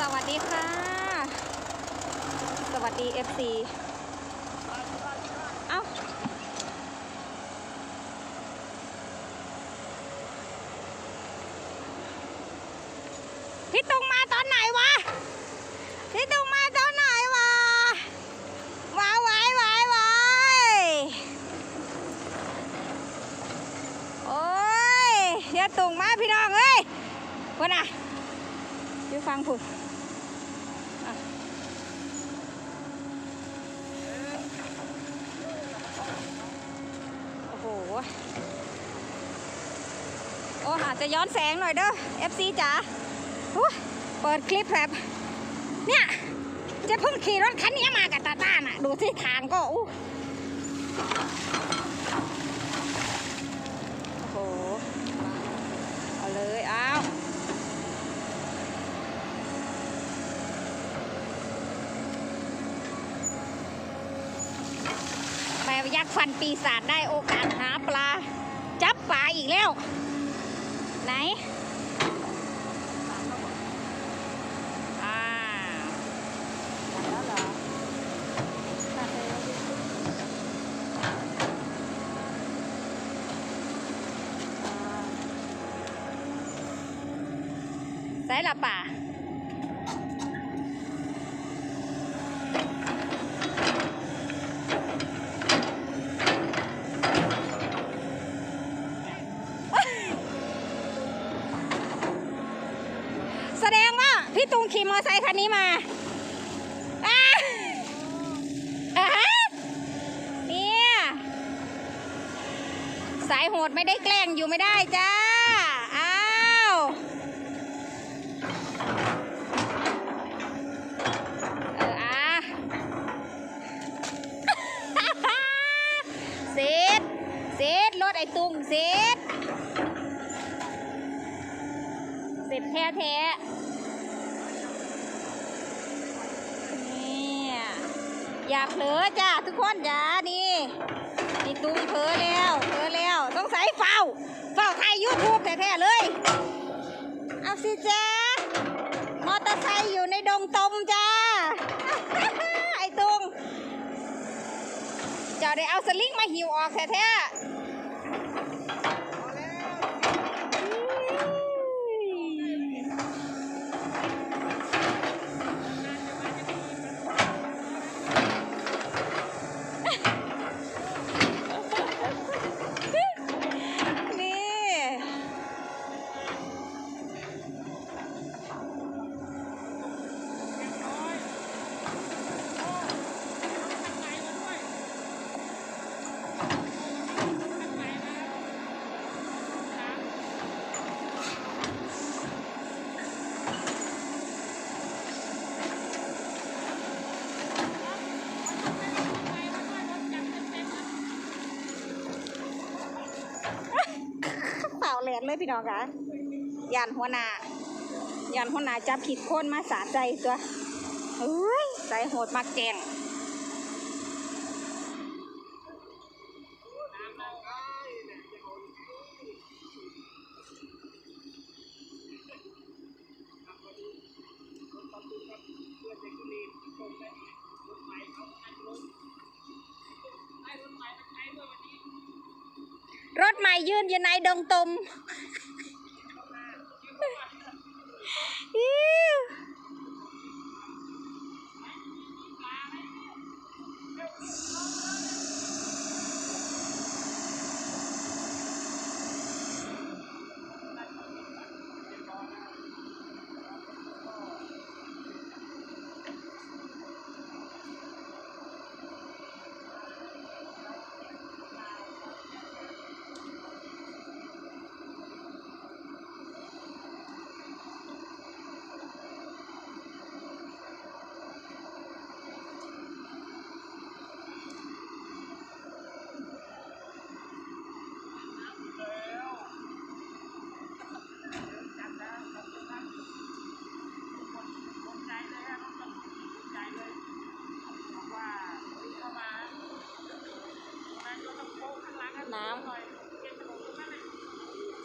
สวัสดีค่ะ สวัสดี FC เอ้าพี่ตุงมาตอนไหนวะ พี่ตุงมาตอนไหนวะว้าวว้ายว้ายว้ายโอ้ยอย่าตุงมาพี่น้องเอ้ยคนน่ะ อยู่ฟังผุดโอ้โห โอ้อาจจะย้อนแสงหน่อยเด้อ FC จ๋าเปิดคลิปแบบ เนี่ยจะเพิ่งขี่รถคันนี้มากับตาต้าน่ะ ดูที่ทางก็อู้โอ้โห เอาเลย เอาแปล ยักษ์ฟันปีศาจได้โอกาสหาปลา จับปลาอีกแล้ว ไหนอ่าแล้วเหรอตัดเลยแล้วดิอ่าใส่ละป่าแสดงว่าพี่ตุงขี่มอเตอร์ไซค์คันนี้มาเนี่ยสายโหดไม่ได้แกล้งอยู่ไม่ได้จ้า อ้าว เอออะเสร็จเสร็จรถไอ้ตุงเสร็จเสร็จแท้แท้ๆเนี่ย อย่าเผลอจ้าทุกคนจ้านี่นี่ตุงเผลอแล้วเผลอแล้วต้องใส่เฝ้าเฝ้าไทยยูทูบแท้ๆเลย เอาสิจ้ามอเตอร์ไซค์อยู่ในดงตมจ้าไอ้ตุงจะได้เอาสลิงมาหิวออกแท้ๆนี่ เปล่าแหลนเลยพี่น้องคะยานหัวหน้ายานหัวหน้าจับผิดคนมาสาใจตัวเฮ้ยใจโหดมากแกง รถใหม่ยืนอยู่ใ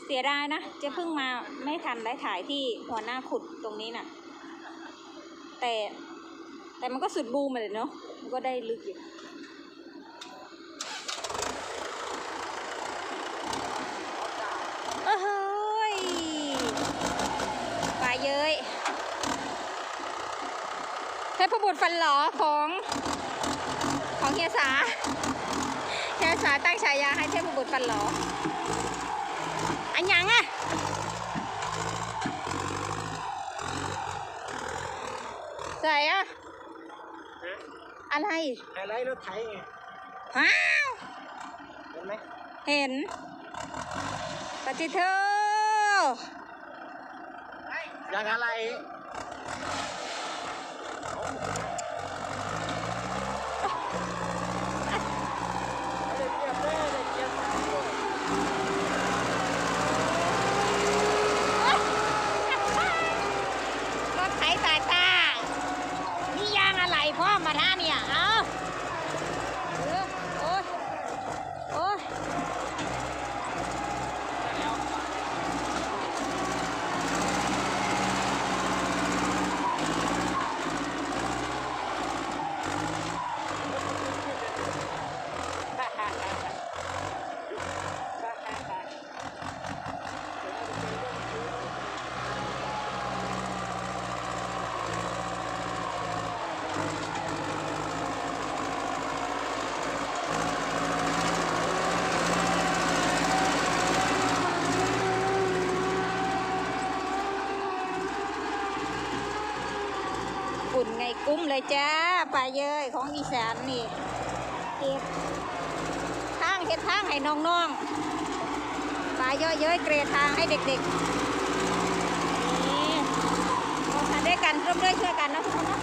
เสียดายนะจะเพิ่งมาไม่ทันได้ถ่ายที่หัวหน้าขุดตรงนี้น่ะ แต่ แต่มันก็สุดบูมเลยเนาะมันก็ได้ลึกอยู่โอ้โหยปเย้ยเทพบุตรฟันหลอของของเฮียสาเฮียสาตั้งฉายาให้เทพบุตรฟันหลออันยังอะใส่ อะอะไรไฮไลท์รถไถไงว้าวเห็นไหมเห็นปฏิเทออย่างอะไรรถไถสายตานี่ยางอะไรพ่อมาท่าเนี่ย เอาเออโอ้ยโอ้ย ฝุ่นไงกุ้มเลย จ้าปลาเย้ยของอีสานนี่เก็บทางเฮ็ดทางให้น้องๆปลาเยอะเย้ยเกรดทางให้เด็กๆนี่ทานด้วยกันร่วมด้วยช่วยกันนะทุกคนนะ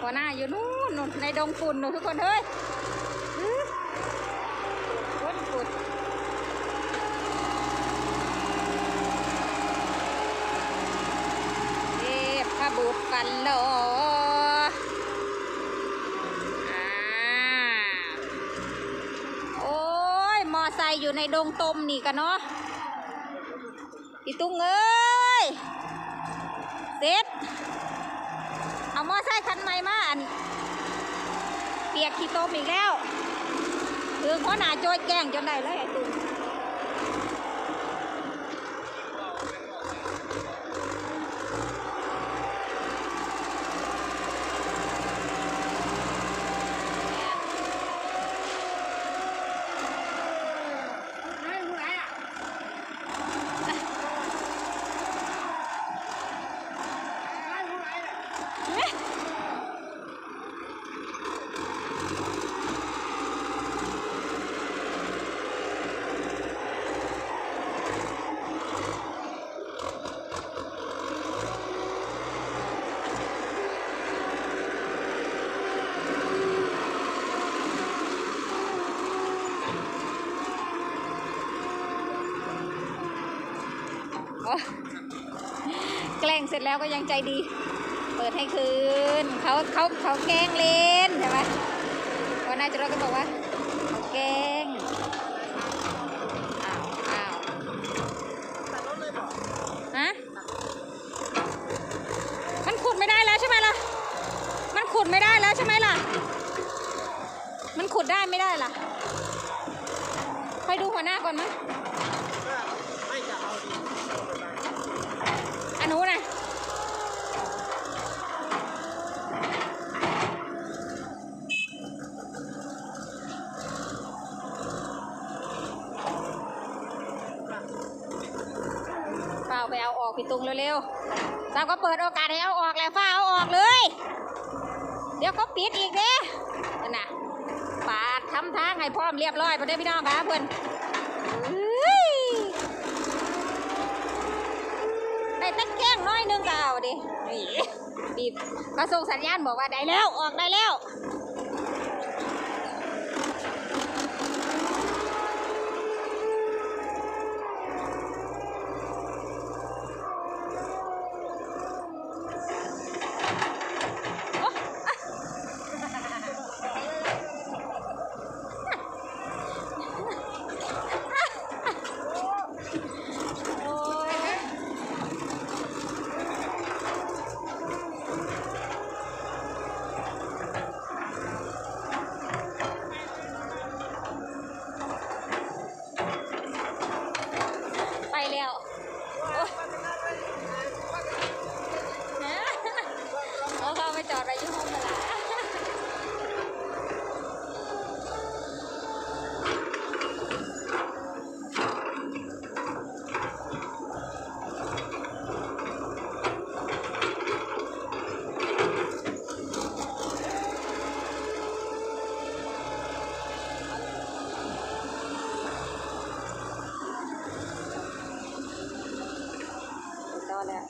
หัวหน้าอยู่นู่นในดงฝุ่นนู่นทุกคนเฮ้ยฝุ่นฝุ่น เทพบุตร ฟันโลอ่าโอ้ย มอไซค์อยู่ในดงตมนี่กันเนาะพี่ตุ้งเอ้ย เสร็จ เอามอไซค์คันใหม่มาอัน เปียกขี้ตมอีกแล้ว คือเข้อหนาโจยแกงจนได้เลยไอ้ตุ้ง จแล้วก็ยังใจดี เปิดให้คืนเขาเขาเขาแกล้งเล่นใช่ไหมวันนายจะรก็บอกว่าเขาแกล้งอ้าวอ้าวตัดรถเลยบอกฮะมันขุดไม่ได้แล้วใช่ไหมล่ะ มันขุดไม่ได้แล้วใช่ไหมล่ะ มันขุดได้ไม่ได้ล่ะไปดูหัวหน้าก่อนมั้ย ก็ไม่จะเอาดี อันนู้นนะเฝ้าไป เอาออกพี่ตุงเร็วๆสาวก็เปิดโอกาสให้เอาออกแล้วฝ้าเอาออกเลย เดี๋ยวเขาปิดอีกเด้นั่นน่ะปาดทำทางให้พร้อมเรียบร้อยพอได้พี่น้องค่ะเพื่อนได้ตะแกรงน้อยหนึงก็เอาดินี่บีบก็ส่งสัญญาณบอกว่าได้แล้วออกได้แล้ว โอ๊ะอะ นะแล้วเขาไปจอดอะไรอยู่ห้องเวลาต่อ แล้ว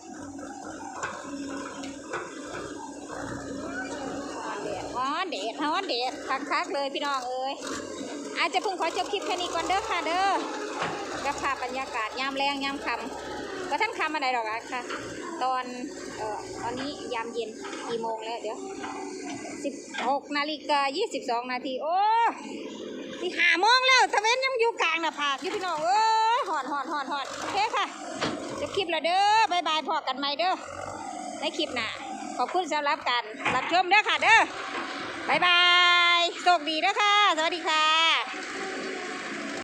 ฮอเดดฮอนเดดคักๆเลยพี่น้องเอ้ยอาจจะพิ่งขอจบคลิปแค่นี้ก่อนเด้อค่ะเด้อกับภาพบรรยากาศยามแรงยามค่ำก็ท่านคำอะไรหรอกอะค่ะ ตอนเอ่อตอนนี้ยามเย็นกี่โมงแล้วเดี๋ยวสิบหกนาฬิกายี่สิบสองนาทีโอ้ที่หาโมงแล้วตะเว้นยังอยู่กลางหน้าผากอยู่พี่น้องเอ้ยหอนหอนหอนหอนโอเคค่ะ จบคลิปแล้วเด้อบายบายพอกันใหม่เด้อในคลิปหน้าขอบคุณสำหรับการรับชมเด้อค่ะเด้อบายบายโชคดีเด้อค่ะ สวัสดีค่ะ